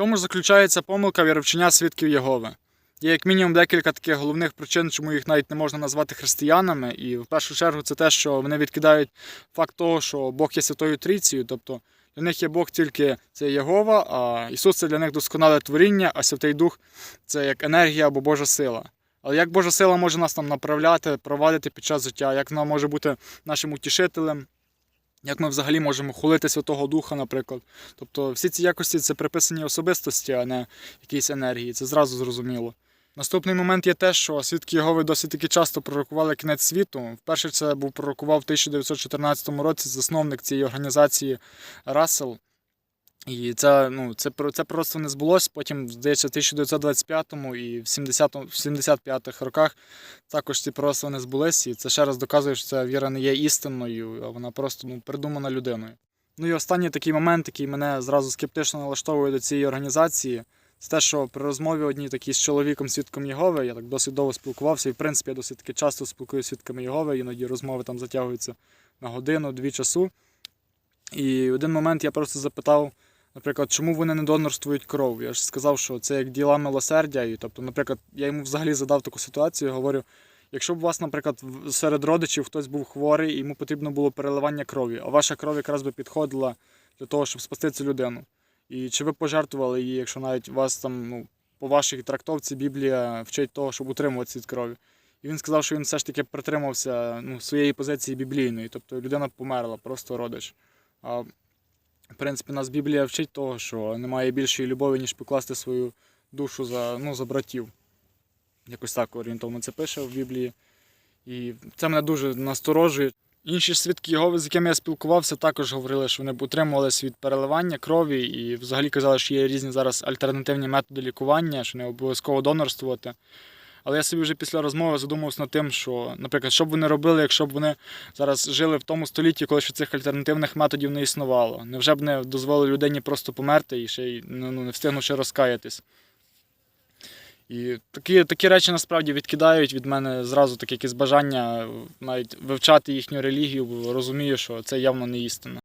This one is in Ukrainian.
чому ж заключається помилка віровчення свідків Єгови? Є як мінімум декілька таких головних причин, чому їх навіть не можна назвати християнами. І в першу чергу це те, що вони відкидають факт того, що Бог є святою трійцею, тобто для них є Бог тільки це Єгова, а Ісус це для них досконале творіння, а Святий Дух це як енергія або Божа сила. Але як Божа сила може нас там направляти, провадити під час життя, як вона може бути нашим утішителем, як ми взагалі можемо хулити Святого Духа, наприклад. Тобто всі ці якості це приписані особистості, а не якійсь енергії. Це зразу зрозуміло. Наступний момент є те, що свідки Єгови досить таки часто пророкували кінець світу. Вперше це був пророкував в 1914 році засновник цієї організації Рассел. І це, ну, це, це просто не збулося. Потім, здається, в 1925-му і в 70 в 75-х роках також ці пророцтва не збулись. І це ще раз доказує, що ця віра не є істинною, а вона просто ну, придумана людиною. Ну і останній такий момент, який мене зразу скептично налаштовує до цієї організації, це те, що при розмові одній такій з чоловіком свідком Єгови, я так досить довго спілкувався, і в принципі я досить таки часто спілкуюся з свідками Єгови, іноді розмови там затягуються на годину-дві часу. І один момент я просто запитав, наприклад, чому вони не донорствують кров. Я ж сказав, що це як діла милосердя. І, тобто, наприклад, я йому взагалі задав таку ситуацію, говорю, якщо б у вас, наприклад, серед родичів хтось був хворий і йому потрібно було переливання крові, а ваша кров якраз би підходила для того, щоб спасти цю людину. І чи ви пожертвували її, якщо навіть у вас там, ну, по вашій трактовці Біблія вчить того, щоб утримуватися від крові? І він сказав, що він все ж таки притримався ну, своєї позиції біблійної, тобто людина померла, просто родич. А в принципі, нас Біблія вчить того, що немає більшої любові, ніж покласти свою душу за, ну, за братів. Якось так орієнтовно це пише в Біблії. І це мене дуже насторожує. Інші свідки Єгови, з якими я спілкувався, також говорили, що вони утримувалися від переливання крові і взагалі казали, що є різні зараз альтернативні методи лікування, що не обов'язково донорствувати. Але я собі вже після розмови задумався над тим, що, наприклад, що б вони робили, якщо б вони зараз жили в тому столітті, коли ще цих альтернативних методів не існувало. Невже б не дозволили людині просто померти і ще й ну, ну, не встигнувши розкаятись? І такі, такі речі насправді відкидають від мене зразу таке якесь бажання навіть вивчати їхню релігію, бо розумію, що це явно не істина.